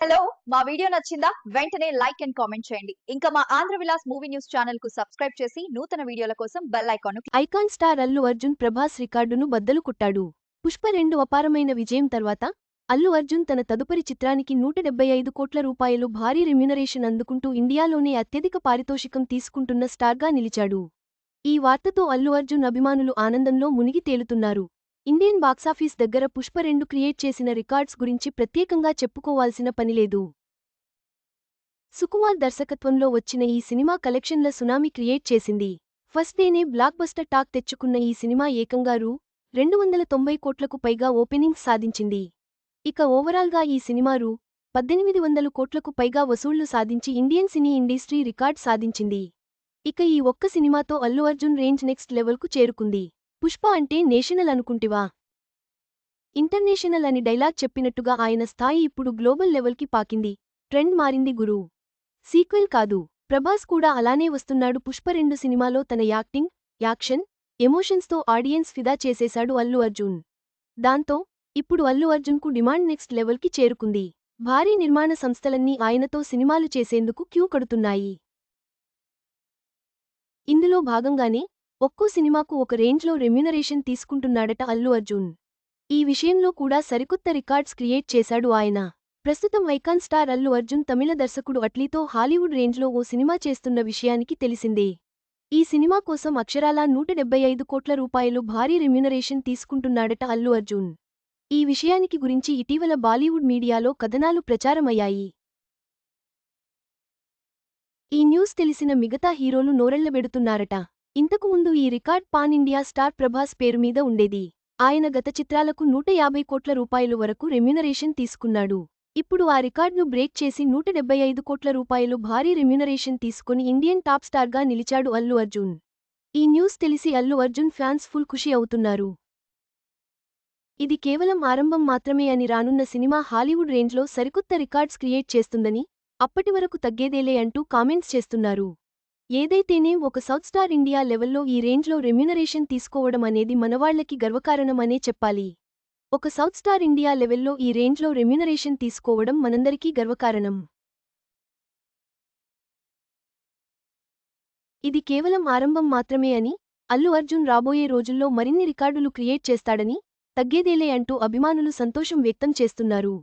Hello మా video నచ్చిందా? వెంటనే లైక్ అండ్ కామెంట్ చేయండి. ఇంకా మా ఆంధ్ర విలాస్ మూవీ న్యూస్ ఛానల్కు సబ్స్క్రైబ్ చేసి నూతన వీడియోల కోసం bell icon icon star Allu Arjun Prabhas రికార్డును బద్దలు కొట్టాడు. పుష్ప రెండు అపారమైన విజయం తర్వాత అల్లు అర్జున్ తన తదుపరి చిత్రానికి నూట డెబ్బై ఐదు కోట్ల రూపాయలు భారీ రెమ్యునరేషన్ అందుకుంటూ ఇండియాలోనే అత్యధిక పారితోషికం తీసుకుంటున్న స్టార్గా నిలిచాడు. ఈ వార్తతో అల్లు అర్జున్ అభిమానులు ఆనందంలో మునిగి తేలుతున్నారు. ఇండియన్ బాక్సాఫీస్ దగ్గర పుష్ప రెండు క్రియేట్ చేసిన రికార్డ్స్ గురించి ప్రత్యేకంగా చెప్పుకోవాల్సిన పనిలేదు సుకుమార్ దర్శకత్వంలో వచ్చిన ఈ సినిమా కలెక్షన్ల సునామీ క్రియేట్ చేసింది. ఫస్ట్ డేనే బ్లాక్ బస్టర్ టాక్ తెచ్చుకున్న ఈ సినిమా ఏకంగా రూ. రెండు వందల తొంభై కోట్లకు పైగా ఓపెనింగ్స్ సాధించింది. ఇక ఓవరాల్గా ఈ సినిమా రూ. పద్దెనిమిది వందలు కోట్లకు పైగా వసూళ్ళు సాధించి ఇండియన్ సినీ ఇండస్ట్రీ రికార్డ్ సాధించింది. ఇక ఈ ఒక్క సినిమాతో అల్లు అర్జున్ రేంజ్ నెక్స్ట్ లెవెల్కు చేరుకుంది. పుష్ప అంటే నేషనల్ అనుకుంటివా? ఇంటర్నేషనల్ అని డైలాగ్ చెప్పినట్టుగా ఆయన స్థాయి ఇప్పుడు గ్లోబల్ లెవెల్కి పాకింది. ట్రెండ్ మారింది గురు. సీక్వెల్ కాదు. ప్రభాస్ కూడా అలానే వస్తున్నాడు. పుష్ప రెండు సినిమాలో తన యాక్టింగ్ యాక్షన్ ఎమోషన్స్తో ఆడియన్స్ ఫిదా చేసేశాడు అల్లు అర్జున్. దాంతో ఇప్పుడు అల్లు అర్జున్కు డిమాండ్ నెక్స్ట్ లెవెల్కి చేరుకుంది. భారీ నిర్మాణ సంస్థలన్నీ ఆయనతో సినిమాలు చేసేందుకు క్యూ కడుతున్నాయి. ఇందులో భాగంగానే ఒక్కో సినిమాకు ఒక రేంజ్లో రెమ్యునరేషన్ తీసుకుంటున్నాడట అల్లు అర్జున్. ఈ విషయంలో కూడా సరికొత్త రికార్డ్స్ క్రియేట్ చేశాడు ఆయన. ప్రస్తుతం ఐకాన్ స్టార్ అల్లు అర్జున్ తమిళ దర్శకుడు అట్లీతో హాలీవుడ్ రేంజ్లో ఓ సినిమా చేస్తున్న విషయానికి తెలిసిందే. ఈ సినిమా కోసం అక్షరాలా నూట డెబ్బై ఐదు కోట్ల రూపాయలు భారీ రెమ్యునరేషన్ తీసుకుంటున్నాడట అల్లు అర్జున్. ఈ విషయానికి గురించి ఇటీవల బాలీవుడ్ మీడియాలో కథనాలు ప్రచారమయ్యాయి. ఈ న్యూస్ తెలిసిన మిగతా హీరోలు నోరెళ్ళబెడుతున్నారట ఇంతకుముందు ఈ record pan India star Prabhas పేరు మీద ఉండేది. ఆయన గత చిత్రాలకు నూట యాభై కోట్ల రూపాయల వరకు రెమ్యునరేషన్ తీసుకున్నాడు. ఇప్పుడు ఆ రికార్డును బ్రేక్ చేసి నూట డెబ్బై ఐదు కోట్ల రూపాయలు భారీ రెమ్యునరేషన్ తీసుకుని ఇండియన్ టాప్ స్టార్గా నిలిచాడు అల్లు అర్జున్. ఈ న్యూస్ తెలిసి అల్లు అర్జున్ ఫ్యాన్స్ ఫుల్ ఖుషి అవుతున్నారు. ఇది కేవలం ఆరంభం మాత్రమే అని రానున్న సినిమా హాలీవుడ్ రేంజ్లో సరికొత్త రికార్డ్స్ క్రియేట్ చేస్తుందని అప్పటివరకు తగ్గేదేలే అంటూ కామెంట్స్ చేస్తున్నారు. ఏదైతేనే ఒక సౌత్ స్టార్ ఇండియా లెవెల్లో ఈ రేంజ్లో రెమ్యునరేషన్ తీసుకోవడం అనేది మనవాళ్ళకి గర్వకారణమనే చెప్పాలి. ఒక సౌత్ స్టార్ ఇండియా లెవెల్లో ఈ రేంజ్లో రెమ్యునరేషన్ తీసుకోవడం మనందరికీ గర్వకారణం. ఇది కేవలం ఆరంభం మాత్రమే అని అల్లు అర్జున్ రాబోయే రోజుల్లో మరిన్ని రికార్డులు క్రియేట్ చేస్తాడని తగ్గేదేలే అంటూ అభిమానులు సంతోషం వ్యక్తం చేస్తున్నారు.